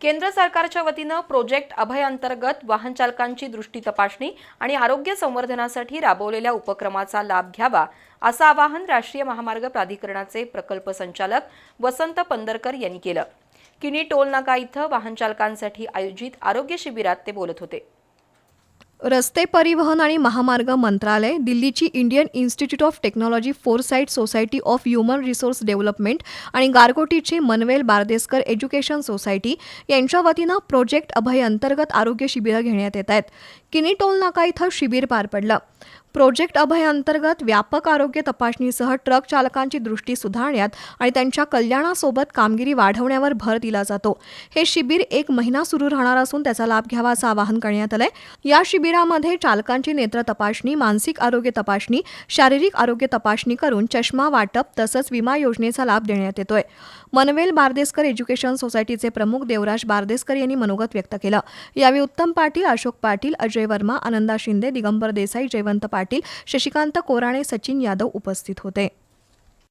केंद्र सरकारच्या वतीनं प्रोजेक्ट अभय अंतर्गत वाहन चालकांची दृष्टी तपासणी आणि आरोग्य संवर्धनासाठी राबवलेल्या उपक्रमाचा लाभ घ्यावा असं आवाहन राष्ट्रीय महामार्ग प्राधिकरणाचे प्रकल्प संचालक वसंत पंदरकर यांनी केलं. किनी टोल नाका इथं वाहन चालकांसाठी आयोजित आरोग्य शिबिरात ते बोलत होते. रस्ते परिवहन आणि महामार्ग मंत्रालय दिल्लीची Indian institute of technology foresight society of human resource development आणि गारगोटीची मनवेल बारदेसकर एज्युकेशन सोसायटी यांच्या वतीनं प्रोजेक्ट अभय अंतर्गत आरोग्य शिबिरं घेण्यात येत आहेत. किनी टोल नाका इथं शिबिर पार पडलं. प्रोजेक्ट अभय अंतर्गत व्यापक आरोग्य तपासणीसह ट्रक चालकांची दृष्टी सुधारण्यात आणि त्यांच्या कल्याणासोबत कामगिरी वाढवण्यावर भर दिला जातो. हे शिबिर एक महिना सुरू राहणार असून त्याचा लाभ घ्यावा असं आवाहन करण्यात आलंय. या शिबिरामध्ये चालकांची नेत्र तपासणी मानसिक आरोग्य तपासणी शारीरिक आरोग्य तपासणी करून चष्मा वाटप तसंच विमा योजनेचा लाभ देण्यात येतोय. मनवेल बारदेसकर एज्युकेशन सोसायटीचे प्रमुख देवराज बारदेसकर यांनी मनोगत व्यक्त केलं. यावेळी उत्तम पाटील अशोक पाटील अजय वर्मा आनंदा शिंदे दिगंबर देसाई जयवंत पाटील पाटील शशिकांत कोराणे सचिन यादव उपस्थित होते.